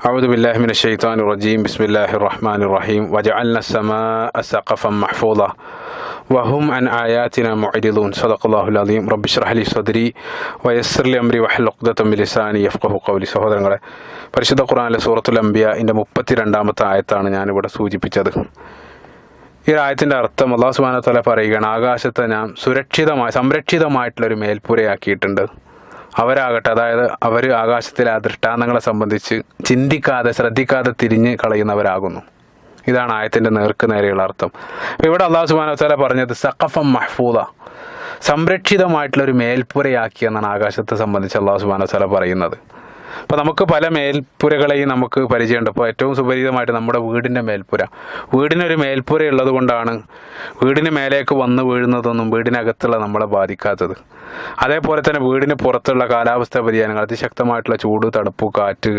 أعوذ بالله من الشيطان الرجيم بسم الله الرحمن الرحيم وجعلنا السماء سقفا محفوظا وهم عن آياتنا معرضون صدق الله العظيم رب اشرح لي صدري ويسر لي أمري واحلل عقدة من لساني يفقه قولي സഹോദരങ്ങളെ പരിശുദ്ധ ഖുർആനിലെ സൂറത്തുൽ അംബിയ ഇതിൻ്റെ മുപ്പത്തി രണ്ടാമത്തെ ആയത്താണ് ഞാനിവിടെ സൂചിപ്പിച്ചത് ഈ ആയത്തിൻ്റെ അർത്ഥം അള്ളാഹു സുബാന തല പറയുകയാണ് ആകാശത്തെ ഞാൻ സുരക്ഷിതമായി സംരക്ഷിതമായിട്ടുള്ളൊരു മേൽപ്പുരയാക്കിയിട്ടുണ്ട് അവരാകട്ടെ അതായത് അവർ ആകാശത്തിലെ ആ ദൃഷ്ടാന്തങ്ങളെ സംബന്ധിച്ച് ചിന്തിക്കാതെ ശ്രദ്ധിക്കാതെ തിരിഞ്ഞ് കളയുന്നവരാകുന്നു. ഇതാണ് ആയത്തിന്റെ നേർക്ക് നേരെയുള്ള അർത്ഥം. അപ്പോൾ ഇവിടെ അള്ളാഹു സുബാന തല പറഞ്ഞത് സഖഫം മഹ്ഫൂദ സംരക്ഷിതമായിട്ടുള്ള ഒരു മേൽപ്പുരയാക്കി എന്നാണ് ആകാശത്തെ സംബന്ധിച്ച് അള്ളാഹു സുബാന തല പറയുന്നത്. അപ്പോൾ നമുക്ക് പല മേൽപ്പുരകളെയും നമുക്ക് പരിചയമുണ്ട്. അപ്പോൾ ഏറ്റവും സുപരിചിതമായിട്ട് നമ്മുടെ വീടിന്റെ മേൽപ്പുര. വീടിനൊരു മേൽപ്പുര ഉള്ളത് കൊണ്ടാണ് വീടിന് മേലേക്ക് വന്ന് വീഴുന്നതൊന്നും വീടിനകത്തുള്ള നമ്മളെ ബാധിക്കാത്തത്. അതേപോലെ തന്നെ വീടിന് പുറത്തുള്ള കാലാവസ്ഥ വ്യതിയാനങ്ങൾ അതിശക്തമായിട്ടുള്ള ചൂട് തണുപ്പ് കാറ്റ്